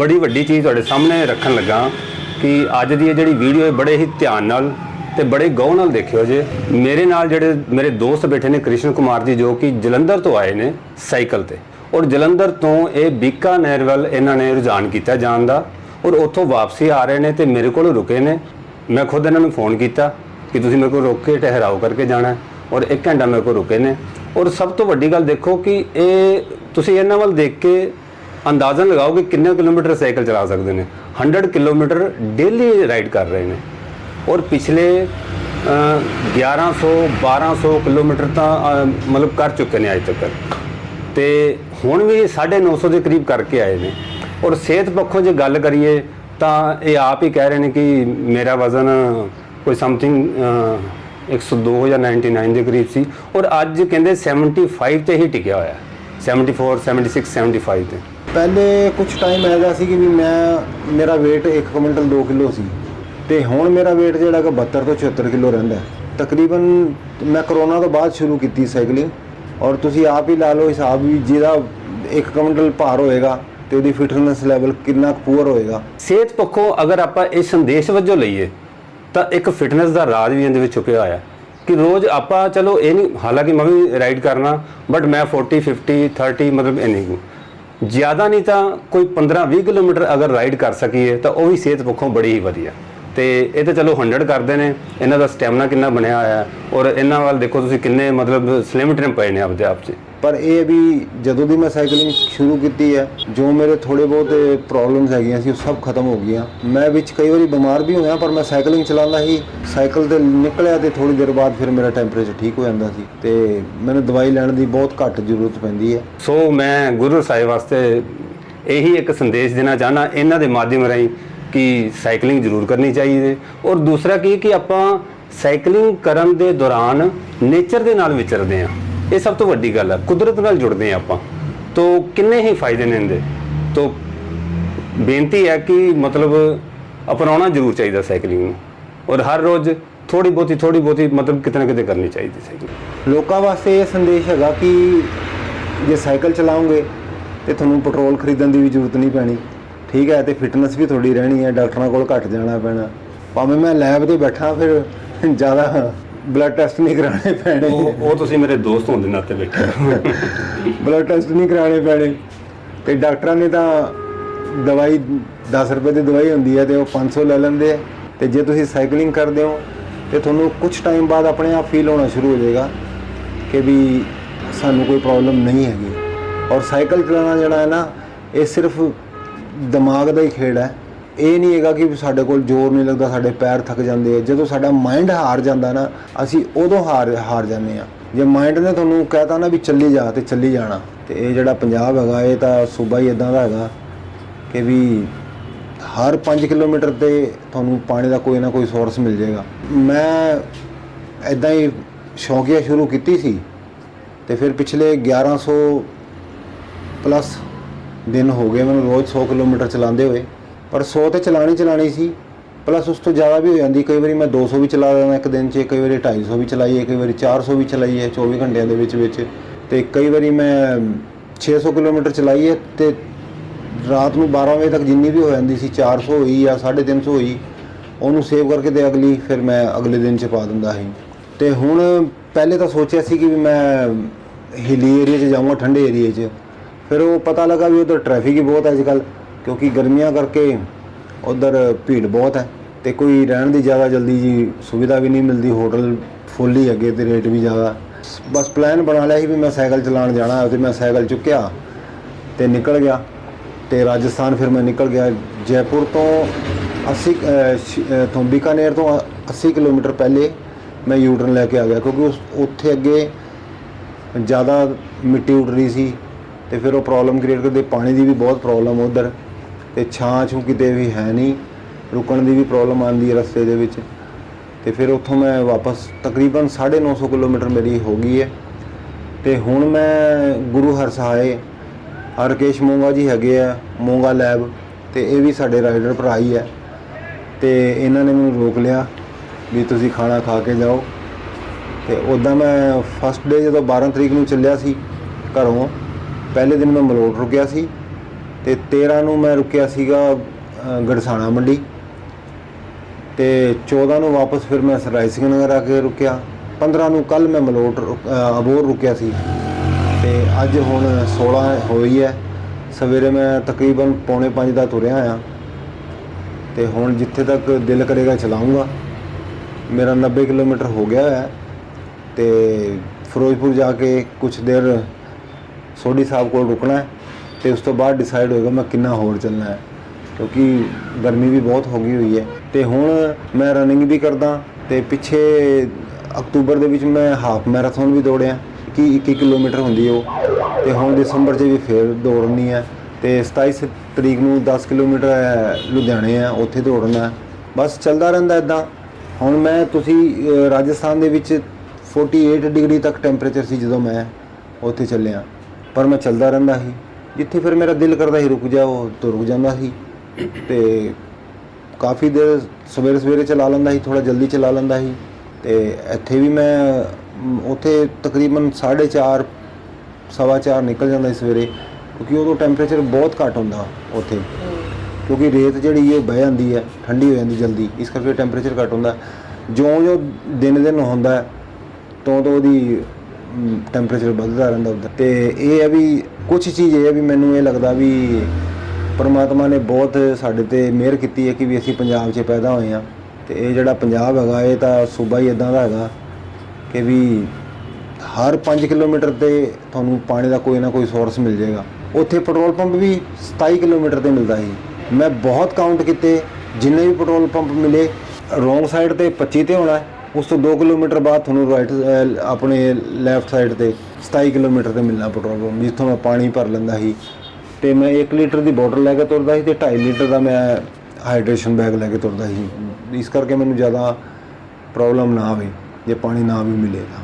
ਬੜੀ ਵੱਡੀ ਚੀਜ਼ ਤੁਹਾਡੇ ਸਾਹਮਣੇ ਰੱਖਣ ਲੱਗਾ ਕਿ ਅੱਜ ਦੀ ਇਹ ਜਿਹੜੀ ਵੀਡੀਓ ਹੈ ਬੜੇ ਹੀ ਧਿਆਨ ਨਾਲ ਤੇ ਬੜੇ ਗੌਰ ਨਾਲ ਦੇਖਿਓ ਜੇ। ਮੇਰੇ ਨਾਲ ਜਿਹੜੇ ਮੇਰੇ ਦੋਸਤ ਬੈਠੇ ਨੇ ਕ੍ਰਿਸ਼ਨ ਕੁਮਾਰ ਜੀ ਜੋ ਕਿ ਜਲੰਧਰ ਤੋਂ ਆਏ ਨੇ ਸਾਈਕਲ ਤੇ। ਔਰ ਜਲੰਧਰ ਤੋਂ ਇਹ ਬੀਕਾਨੇਰ ਵੱਲ ਇਹਨਾਂ ਨੇ ਰੁਝਾਨ ਕੀਤਾ ਜਾਣ ਦਾ ਔਰ ਉੱਥੋਂ ਵਾਪਸੀ ਆ ਰਹੇ ਨੇ ਤੇ ਮੇਰੇ ਕੋਲ ਰੁਕੇ ਨੇ। ਮੈਂ ਖੁਦ ਇਹਨਾਂ ਨੂੰ ਫੋਨ ਕੀਤਾ ਕਿ ਤੁਸੀਂ ਮੇਰੇ ਕੋਲ ਰੁਕ ਕੇ ਠਹਿਰਾਓ ਕਰਕੇ ਜਾਣਾ ਔਰ 1 ਘੰਟਾ ਮੇਰੇ ਕੋਲ ਰੁਕੇ ਨੇ। ਔਰ ਸਭ ਤੋਂ ਵੱਡੀ ਗੱਲ ਦੇਖੋ ਕਿ ਇਹ ਤੁਸੀਂ ਇਹਨਾਂ ਵੱਲ ਦੇਖ ਕੇ ਅੰਦਾਜ਼ਨ ਲਗਾਓ ਕਿ ਕਿੰਨੇ ਕਿਲੋਮੀਟਰ ਸਾਈਕਲ ਚਲਾ ਸਕਦੇ ਨੇ। 100 ਕਿਲੋਮੀਟਰ ਡੇਲੀ ਰਾਈਡ ਕਰ ਰਹੇ ਨੇ। ਔਰ ਪਿਛਲੇ ਅ, 1100 1200 ਕਿਲੋਮੀਟਰ ਤਾਂ ਮਤਲਬ ਕਰ ਚੁੱਕੇ ਨੇ ਅਜੇ ਤੱਕ। ਤੇ ਹੁਣ ਵੀ 950 ਦੇ ਕਰੀਬ ਕਰਕੇ ਆਏ ਨੇ। ਔਰ ਸਿਹਤ ਪੱਖੋਂ ਜੇ ਗੱਲ ਕਰੀਏ ਤਾਂ ਇਹ ਆਪ ਹੀ ਕਹਿ ਰਹੇ ਨੇ ਕਿ ਮੇਰਾ ਵਜ਼ਨ ਕੋਈ ਸਮਥਿੰਗ 102 ਜਾਂ 99 ਦੇ ਕਰੀਬ ਸੀ। ਔਰ ਅੱਜ ਕਹਿੰਦੇ 75 ਤੇ ਹੀ ਟਿਕਿਆ ਹੋਇਆ। ਹੈ। 74 76 75 ਤੇ। ਪਹਿਲੇ ਕੁਝ ਟਾਈਮ ਐਦਾ ਸੀ ਕਿ ਵੀ ਮੈਂ, ਮੇਰਾ weight 1 ਕੁਇੰਟਲ 2 ਕਿਲੋ ਸੀ। ਤੇ ਹੁਣ ਮੇਰਾ weight ਜਿਹੜਾ ਕਿ 72 ਤੋਂ 76 ਕਿਲੋ ਰਹਿੰਦਾ ਤਕਰੀਬਨ ਮੈਂ ਕਰੋਨਾ ਤੋਂ ਬਾਅਦ ਸ਼ੁਰੂ ਕੀਤੀ ਸਾਈਕਲਿੰਗ ਔਰ ਤੁਸੀਂ ਆਪ ਹੀ ਲਾ ਲਓ ਹਿਸਾਬ ਵੀ ਜਿਹਦਾ 1 ਕੁਇੰਟਲ ਭਾਰ ਹੋਏਗਾ ਤੇ ਉਹਦੀ ਫਿਟਨੈਸ ਲੈਵਲ ਕਿੰਨਾ ਪੂਅਰ ਹੋਏਗਾ। ਸਿਹਤ ਪੱਖੋਂ ਅਗਰ ਆਪਾਂ ਇਹ ਸੰਦੇਸ਼ ਵਜੋਂ ਲਈਏ, ਤਾਂ ਇੱਕ ਫਿਟਨੈਸ ਦਾ ਰਾਜ ਵੀ ਇਹਦੇ ਵਿੱਚ ਛੁਪਿਆ ਹੋਇਆ ਕਿ ਰੋਜ਼ ਆਪਾਂ, ਚਲੋ ਇਹ ਨਹੀਂ, ਹਾਲਾਂਕਿ ਮੈਂ ਵੀ ਰਾਈਡ ਕਰਨਾ ਬਟ ਮੈਂ 40 50 30 ਮਤਲਬ ਇੰਨੀ ਕੁ ਜ਼ਿਆਦਾ ਨਹੀਂ ਤਾਂ ਕੋਈ 15 20 ਕਿਲੋਮੀਟਰ ਅਗਰ ਰਾਈਡ ਕਰ ਸਕੀਏ, ਤਾਂ ਉਹ ਵੀ ਸਿਹਤ ਪੱਖੋਂ ਬੜੀ ਹੀ ਵਧੀਆ। ਤੇ ਇਹ ਤਾਂ ਚਲੋ 100 ਕਰਦੇ ਨੇ, ਇਹਨਾਂ ਦਾ ਸਟੈਮਿਨਾ ਕਿੰਨਾ ਬਣਿਆ ਹੋਇਆ ਔਰ ਇਹਨਾਂ ਵੱਲ ਦੇਖੋ ਤੁਸੀਂ ਕਿੰਨੇ ਮਤਲਬ ਸਲਿਮ ਟ੍ਰਿਮ ਪਏ ਨੇ ਆਪਦੇ ਆਪ 'ਚ। ਪਰ ਇਹ ਵੀ ਜਦੋਂ ਦੀ ਮੈਂ ਸਾਈਕਲਿੰਗ ਸ਼ੁਰੂ ਕੀਤੀ ਹੈ, ਜੋ ਮੇਰੇ ਥੋੜੇ ਬਹੁਤ ਪ੍ਰੋਬਲਮਸ ਹੈਗੀਆਂ ਸੀ, ਉਹ ਸਭ ਖਤਮ ਹੋ ਗਈਆਂ। ਮੈਂ ਵਿੱਚ ਕਈ ਵਾਰੀ ਬਿਮਾਰ ਵੀ ਹੋਇਆ, ਪਰ ਮੈਂ ਸਾਈਕਲਿੰਗ ਚਲਾਉਂਦਾ ਹੀ ਸਾਈਕਲ ਤੇ ਨਿਕਲਿਆ ਤੇ ਥੋੜੀ ਦੇਰ ਬਾਅਦ ਫਿਰ ਮੇਰਾ ਟੈਂਪਰੇਚਰ ਠੀਕ ਹੋ ਜਾਂਦਾ ਸੀ ਤੇ ਮੈਨੂੰ ਦਵਾਈ ਲੈਣ ਦੀ ਬਹੁਤ ਘੱਟ ਜ਼ਰੂਰਤ ਪੈਂਦੀ ਹੈ। ਸੋ ਮੈਂ ਗੁਰੂ ਸਾਹਿਬ ਵਾਸਤੇ ਇਹੀ ਇੱਕ ਸੰਦੇਸ਼ ਦੇਣਾ ਚਾਹਨਾ ਇਹਨਾਂ ਦੇ ਮਾਧਿਅਮ ਰਾਹੀਂ ਕਿ ਸਾਈਕਲਿੰਗ ਜ਼ਰੂਰ ਕਰਨੀ ਚਾਹੀਦੀ। ਹੈ ਔਰ ਦੂਸਰਾ ਕੀ ਕਿ ਆਪਾਂ ਸਾਈਕਲਿੰਗ ਕਰਨ ਦੇ ਦੌਰਾਨ ਨੇਚਰ ਦੇ ਨਾਲ ਵਿਚਰਦੇ ਆ ਇਹ ਸਭ ਤੋਂ ਵੱਡੀ ਗੱਲ ਹੈ ਕੁਦਰਤ ਨਾਲ ਜੁੜਦੇ ਆ ਆਪਾਂ। ਤੋਂ ਕਿੰਨੇ ਹੀ ਫਾਇਦੇ ਨੇ ਇਹਦੇ? ਤੋਂ ਬੇਨਤੀ ਹੈ ਕਿ ਮਤਲਬ ਅਪਣਾਉਣਾ ਜ਼ਰੂਰ ਚਾਹੀਦਾ ਸਾਈਕਲਿੰਗ ਨੂੰ। ਔਰ ਹਰ ਰੋਜ਼ ਥੋੜੀ ਬਹੁਤੀ ਥੋੜੀ ਬਹੁਤੀ ਮਤਲਬ ਕਿਤੇ ਨਾ ਕਿਤੇ ਕਰਨੀ ਚਾਹੀਦੀ ਸਾਈਕਲਿੰਗ। ਲੋਕਾਂ ਵਾਸਤੇ ਇਹ ਸੰਦੇਸ਼ ਹੈਗਾ ਕਿ ਜੇ ਸਾਈਕਲ ਚਲਾਉਂਗੇ ਤੇ ਤੁਹਾਨੂੰ ਪੈਟਰੋਲ ਖਰੀਦਣ ਦੀ ਵੀ ਜ਼ਰੂਰਤ ਨਹੀਂ ਪੈਣੀ। ਠੀਕ ਹੈ, ਤੇ ਫਿਟਨੈਸ ਵੀ ਤੁਹਾਡੀ ਰਹਿਣੀ ਹੈ, ਡਾਕਟਰਾਂ ਕੋਲ ਘੱਟ ਜਾਣਾ ਪੈਣਾ। ਭਾਵੇਂ ਮੈਂ ਲੈਬ ਤੇ ਬੈਠਾ, ਫਿਰ ਜ਼ਿਆਦਾ ਬਲੱਡ ਟੈਸਟ ਨਹੀਂ ਕਰਾਣੇ ਪੈਣੇ। ਉਹ ਉਹ ਤੁਸੀਂ ਮੇਰੇ ਦੋਸਤ ਹੋਣ ਦੇ ਨਾਤੇ ਬੈਠੇ। ਬਲੱਡ ਟੈਸਟ ਨਹੀਂ ਕਰਾਣੇ ਪੈਣੇ। ਤੇ ਡਾਕਟਰਾਂ ਨੇ ਤਾਂ ਦਵਾਈ 10 ਰੁਪਏ ਦੀ ਦਵਾਈ ਹੁੰਦੀ ਹੈ ਤੇ ਉਹ 500 ਲੈ ਲੈਂਦੇ ਆ। ਤੇ ਜੇ ਤੁਸੀਂ ਸਾਈਕਲਿੰਗ ਕਰਦੇ ਹੋ ਤੇ ਤੁਹਾਨੂੰ ਕੁਝ ਟਾਈਮ ਬਾਅਦ ਆਪਣੇ ਆਪ ਫੀਲ ਹੋਣਾ ਸ਼ੁਰੂ ਹੋ ਜਾਏਗਾ ਕਿ ਵੀ ਸਾਨੂੰ ਕੋਈ ਪ੍ਰੋਬਲਮ ਨਹੀਂ ਹੈਗੀ। ਔਰ ਸਾਈਕਲ ਚਲਾਉਣਾ ਜਿਹੜਾ ਹੈ ਨਾ ਇਹ ਸਿਰਫ ਦਿਮਾਗ ਦਾ ਹੀ ਖੇਡ ਹੈ। ਇਹ ਨਹੀਂ ਹੈਗਾ ਕਿ ਸਾਡੇ ਕੋਲ ਜ਼ੋਰ ਨਹੀਂ ਲੱਗਦਾ, ਸਾਡੇ ਪੈਰ ਥੱਕ ਜਾਂਦੇ ਆ। ਜਦੋਂ ਸਾਡਾ ਮਾਈਂਡ ਹਾਰ ਜਾਂਦਾ ਨਾ, ਅਸੀਂ ਉਦੋਂ ਹਾਰ ਹਾਰ ਜਾਂਦੇ ਆ। ਜੇ ਮਾਈਂਡ ਨੇ ਤੁਹਾਨੂੰ ਕਹਿਤਾ ਨਾ ਵੀ ਚੱਲੀ ਜਾ ਤੇ ਚੱਲੀ ਜਾਣਾ। ਤੇ ਇਹ ਜਿਹੜਾ ਪੰਜਾਬ ਹੈਗਾ, ਇਹ ਤਾਂ ਸੂਬਾ ਹੀ ਇਦਾਂ ਦਾ ਹੈਗਾ ਕਿ ਵੀ ਹਰ 5 ਕਿਲੋਮੀਟਰ ਤੇ ਤੁਹਾਨੂੰ ਪਾਣੀ ਦਾ ਕੋਈ ਨਾ ਕੋਈ ਸੋਰਸ ਮਿਲ ਜਾਏਗਾ। ਮੈਂ ਇਦਾਂ ਹੀ ਸ਼ੌਕੀਆ ਸ਼ੁਰੂ ਕੀਤੀ ਸੀ ਤੇ ਫਿਰ ਪਿਛਲੇ 1100 ਪਲੱਸ ਦਿਨ ਹੋ ਗਏ ਮੈਨੂੰ ਰੋਜ਼ 100 ਕਿਲੋਮੀਟਰ ਚਲਾਉਂਦੇ ਹੋਏ। ਪਰ 100 ਤੇ ਚਲਾਣੀ ਚਲਾਣੀ ਸੀ। ਪਲੱਸ ਉਸ ਤੋਂ ਜ਼ਿਆਦਾ ਵੀ ਹੋ ਜਾਂਦੀ। ਕਈ ਵਾਰੀ ਮੈਂ 200 ਵੀ ਚਲਾ ਦਿੰਦਾ ਇੱਕ ਦਿਨ 'ਚ, ਕਈ ਵਾਰੀ 250 ਵੀ ਚਲਾਈ ਹੈ ਕਈ ਵਾਰੀ 400 ਵੀ ਚਲਾਈ ਹੈ 24 ਘੰਟਿਆਂ ਦੇ ਵਿੱਚ ਵਿੱਚ। ਤੇ ਕਈ ਵਾਰੀ ਮੈਂ 600 ਕਿਲੋਮੀਟਰ ਚਲਾਈ ਹੈ ਤੇ ਰਾਤ ਨੂੰ 12 ਵਜੇ ਤੱਕ ਜਿੰਨੀ ਵੀ ਹੋ ਜਾਂਦੀ ਸੀ 400 ਹੋਈ ਜਾਂ 350 ਹੋਈ, ਉਹਨੂੰ ਸੇਵ ਕਰਕੇ ਤੇ ਅਗਲੀ ਫਿਰ ਮੈਂ ਅਗਲੇ ਦਿਨ 'ਚ ਪਾ ਦਿੰਦਾ ਸੀ। ਤੇ ਹੁਣ ਪਹਿਲੇ ਤਾਂ ਸੋਚਿਆ ਸੀ ਕਿ ਵੀ ਮੈਂ ਹਿਲੀ ਏਰੀਆ 'ਚ ਜਾਵਾਂਗਾ ਠੰਡੇ ਏਰੀਆ 'ਚ। ਫਿਰ ਉਹ ਪਤਾ ਲੱਗਾ ਵੀ ਉਧਰ ਟ੍ਰੈਫਿਕ ਹੀ ਬਹੁਤ ਹੈ ਅੱਜ ਕੱਲ੍ਹ। ਕਿਉਂਕਿ ਗਰਮੀਆਂ ਕਰਕੇ ਉਧਰ ਭੀੜ ਬਹੁਤ ਹੈ ਤੇ ਕੋਈ ਰਹਿਣ ਦੀ ਜ਼ਿਆਦਾ ਜਲਦੀ ਜੀ ਸੁਵਿਧਾ ਵੀ ਨਹੀਂ ਮਿਲਦੀ ਹੋਟਲ ਫੁੱਲ ਹੀ ਅੱਗੇ ਤੇ ਰੇਟ ਵੀ ਜ਼ਿਆਦਾ। ਬਸ ਪਲਾਨ ਬਣਾ ਲਿਆ ਸੀ ਵੀ ਮੈਂ ਸਾਈਕਲ ਚਲਾਉਣ ਜਾਣਾ ਤੇ ਮੈਂ ਸਾਈਕਲ ਚੁੱਕਿਆ ਤੇ ਨਿਕਲ ਗਿਆ। ਤੇ ਰਾਜਸਥਾਨ ਫਿਰ ਮੈਂ ਨਿਕਲ ਗਿਆ ਜੈਪੁਰ ਤੋਂ 80 ਅਹ, ਤੋਂ ਬੀਕਾਨੇਰ ਤੋਂ 80 ਕਿਲੋਮੀਟਰ ਪਹਿਲੇ ਮੈਂ ਯੂਟਰਨ ਲੈ ਕੇ ਆ ਗਿਆ ਕਿਉਂਕਿ ਉਸ ਉੱਥੇ ਅੱਗੇ ਜ਼ਿਆਦਾ ਮਿੱਟੀ ਉੱਡ ਰਹੀ ਸੀ ਤੇ ਫਿਰ ਉਹ ਪ੍ਰੋਬਲਮ ਕ੍ਰੀਏਟ ਕਰਦੇ ਪਾਣੀ ਦੀ ਵੀ ਬਹੁਤ ਪ੍ਰੋਬਲਮ ਉਧਰ। ਤੇ ਛਾਂ ਛੂ ਕਿਤੇ ਵੀ ਹੈ ਨਹੀਂ, ਰੁਕਣ ਦੀ ਵੀ ਪ੍ਰੋਬਲਮ ਆਉਂਦੀ ਹੈ ਰਸਤੇ ਦੇ ਵਿੱਚ। ਤੇ ਫਿਰ ਉੱਥੋਂ ਮੈਂ ਵਾਪਸ ਤਕਰੀਬਨ 950 ਕਿਲੋਮੀਟਰ ਮੇਰੀ ਹੋ ਗਈ ਹੈ। ਤੇ ਹੁਣ ਮੈਂ ਗੁਰੂ ਹਰਸਹਾਏ ਹਰਕੇਸ਼ ਮੋਂਗਾ ਜੀ ਹੈਗੇ ਆ, ਮੋਂਗਾ ਲੈਬ, ਤੇ ਇਹ ਵੀ ਸਾਡੇ ਰਾਈਡਰ ਭਰਾ ਹੀ ਹੈ। ਤੇ ਇਹਨਾਂ ਨੇ ਮੈਨੂੰ ਰੋਕ ਲਿਆ ਵੀ ਤੁਸੀਂ ਖਾਣਾ ਖਾ ਕੇ ਜਾਓ। ਤੇ ਉਦਾਂ ਮੈਂ ਫਸਟ ਡੇ ਜਦੋਂ 12 ਤਰੀਕ ਨੂੰ ਚੱਲਿਆ ਸੀ ਘਰੋਂ, ਪਹਿਲੇ ਦਿਨ ਮੈਂ ਮਲੋਟ ਰੁਕਿਆ ਸੀ। ਤੇ 13 ਨੂੰ ਮੈਂ ਰੁਕਿਆ ਸੀਗਾ ਗੜਸਾਣਾ ਮੰਡੀ। ਤੇ 14 ਨੂੰ ਵਾਪਸ ਫਿਰ ਮੈਂ ਸਰਾਏ ਸਿੰਘ ਨਗਰ ਆ ਕੇ ਰੁਕਿਆ। 15 ਨੂੰ ਕੱਲ ਮੈਂ ਮਲੋਟ ਅਬੋਰ ਰੁਕਿਆ ਸੀ। ਤੇ ਅੱਜ ਹੁਣ 16 ਹੋਈ ਹੈ। ਸਵੇਰੇ ਮੈਂ ਤਕਰੀਬਨ ਪੌਣੇ 5 ਦਾ ਤੁਰਿਆ ਆ ਤੇ ਹੁਣ ਜਿੱਥੇ ਤੱਕ ਦਿਲ ਕਰੇਗਾ ਚਲਾਉਂਗਾ ਮੇਰਾ 90 ਕਿਲੋਮੀਟਰ ਹੋ ਗਿਆ ਹੈ ਤੇ ਫਿਰੋਜ਼ਪੁਰ ਜਾ ਕੇ ਕੁਝ ਦੇਰ ਸੋਢੀ ਸਾਹਿਬ ਕੋਲ ਰੁਕਣਾ ਹੈ। ਤੇ ਉਸ ਤੋਂ ਬਾਅਦ ਡਿਸਾਈਡ ਹੋਏਗਾ ਮੈਂ ਕਿੰਨਾ ਹੋਰ ਚੱਲਣਾ ਹੈ, ਕਿਉਂਕਿ ਗਰਮੀ ਵੀ ਬਹੁਤ ਹੋ ਗਈ ਹੋਈ ਹੈ। ਤੇ ਹੁਣ ਮੈਂ ਰਨਿੰਗ ਵੀ ਕਰਦਾ ਤੇ ਪਿੱਛੇ ਅਕਤੂਬਰ ਦੇ ਵਿੱਚ ਮੈਂ ਹਾਫ ਮੈਰਾਥਨ ਵੀ ਦੌੜਿਆ, ਕਿ 21 ਕਿਲੋਮੀਟਰ ਹੁੰਦੀ ਉਹ। ਤੇ ਹੁਣ ਦਸੰਬਰ 'ਚ ਵੀ ਫੇਰ ਦੌੜਨੀ ਹੈ ਤੇ 27 ਤਰੀਕ ਨੂੰ 10 ਕਿਲੋਮੀਟਰ ਲੁਧਿਆਣੇ ਹੈ, ਉੱਥੇ ਦੌੜਨਾ ਬਸ ਚੱਲਦਾ ਰਹਿੰਦਾ ਇਦਾਂ ਹੁਣ ਮੈਂ, ਤੁਸੀਂ ਰਾਜਸਥਾਨ ਦੇ ਵਿੱਚ 48 ਡਿਗਰੀ ਤੱਕ ਟੈਂਪਰੇਚਰ ਸੀ ਜਦੋਂ ਮੈਂ ਉੱਥੇ ਚੱਲਿਆ। ਪਰ ਮੈਂ ਚੱਲਦਾ ਰਹਿੰਦਾ ਸੀ। ਜਿੱਥੇ ਫਿਰ ਮੇਰਾ ਦਿਲ ਕਰਦਾ ਸੀ ਰੁਕ ਜਾਓ ਤੋਂ ਰੁਕ ਜਾਂਦਾ ਸੀ। ਤੇ ਕਾਫੀ ਦੇਰ ਸਵੇਰੇ ਸਵੇਰੇ ਚਲਾ ਲੈਂਦਾ ਸੀ ਥੋੜਾ ਜਲਦੀ ਚਲਾ ਲੈਂਦਾ ਸੀ। ਤੇ ਇੱਥੇ ਵੀ ਮੈਂ ਮ, ਉੱਥੇ ਤਕਰੀਬਨ 4:30 ਸਵਾ ਚਾਰ ਨਿਕਲ ਜਾਂਦਾ ਸੀ ਸਵੇਰੇ ਕਿਉਂਕਿ ਉਦੋਂ ਟੈਂਪਰੇਚਰ ਬਹੁਤ ਘੱਟ ਹੁੰਦਾ ਉੱਥੇ। ਕਿਉਂਕਿ ਰੇਤ ਜਿਹੜੀ ਇਹ ਬਹਿ ਜਾਂਦੀ ਹੈ ਠੰਡੀ ਹੋ ਜਾਂਦੀ ਜਲਦੀ ਇਸ ਕਰਕੇ ਟੈਂਪਰੇਚਰ ਘੱਟ ਹੁੰਦਾ। ਜਿਉਂ-ਜਿਉਂ ਦਿਨ ਦਿਨ ਹੁੰਦਾ ਹੈ ਤੋਂ ਤੋਂ ਉਹਦੀ ਟੈਂਪਰੇਚਰ ਵੱਧਦਾ ਰਹਿੰਦਾ ਉੱਧਰ। ਤੇ ਇਹ ਹੈ ਵੀ ਕੁਝ ਚੀਜ਼ ਇਹ ਹੈ ਵੀ ਮੈਨੂੰ ਇਹ ਲੱਗਦਾ ਵੀ ਪਰਮਾਤਮਾ ਨੇ ਬਹੁਤ ਸਾਡੇ ਤੇ ਮਿਹਰ ਕੀਤੀ ਹੈ ਕਿ ਵੀ ਅਸੀਂ ਪੰਜਾਬ 'ਚ ਪੈਦਾ ਹੋਏ ਆ ਤੇ ਇਹ ਜਿਹੜਾ ਪੰਜਾਬ ਹੈਗਾ, ਇਹ ਤਾਂ ਸੂਬਾ ਹੀ ਇਦਾਂ ਦਾ ਹੈਗਾ ਕਿ ਵੀ ਹਰ 5 ਕਿਲੋਮੀਟਰ ਤੇ ਤੁਹਾਨੂੰ ਪਾਣੀ ਦਾ ਕੋਈ ਨਾ ਕੋਈ ਸੋਰਸ ਮਿਲ ਜਾਏਗਾ। ਉੱਥੇ ਪੈਟਰੋਲ ਪੰਪ ਵੀ 27 ਕਿਲੋਮੀਟਰ ਤੇ ਮਿਲਦਾ ਸੀ। ਮੈਂ ਬਹੁਤ ਕਾਊਂਟ ਕੀਤੇ, ਜਿੰਨੇ ਵੀ ਪੈਟਰੋਲ ਪੰਪ ਮਿਲੇ ਰੋਂਗ ਸਾਈਡ ਤੇ 25 ਤੇ ਹੋਣਾ। ਉਸ ਤੋਂ 2 ਕਿਲੋਮੀਟਰ ਬਾਅਦ ਤੁਹਾਨੂੰ ਰਾਈਟ ਆਪਣੇ ਲੈਫਟ ਸਾਈਡ ਤੇ 27 ਕਿਲੋਮੀਟਰ ਤੇ ਮਿਲਣਾ ਪੈਟਰੋਲ ਪੰਪ ਜਿੱਥੋਂ ਮੈਂ ਪਾਣੀ ਭਰ ਲੈਂਦਾ ਸੀ। ਤੇ ਮੈਂ 1 ਲੀਟਰ ਦੀ ਬੋਟਲ ਲੈ ਕੇ ਤੁਰਦਾ ਸੀ ਤੇ 2.5 ਲੀਟਰ ਦਾ ਮੈਂ ਹਾਈਡਰੇਸ਼ਨ ਬੈਗ ਲੈ ਕੇ ਤੁਰਦਾ ਸੀ। ਇਸ ਕਰਕੇ ਮੈਨੂੰ ਜ਼ਿਆਦਾ ਪ੍ਰੋਬਲਮ ਨਾ ਆਵੇ, ਜੇ ਪਾਣੀ ਨਾ ਵੀ ਮਿਲੇਗਾ।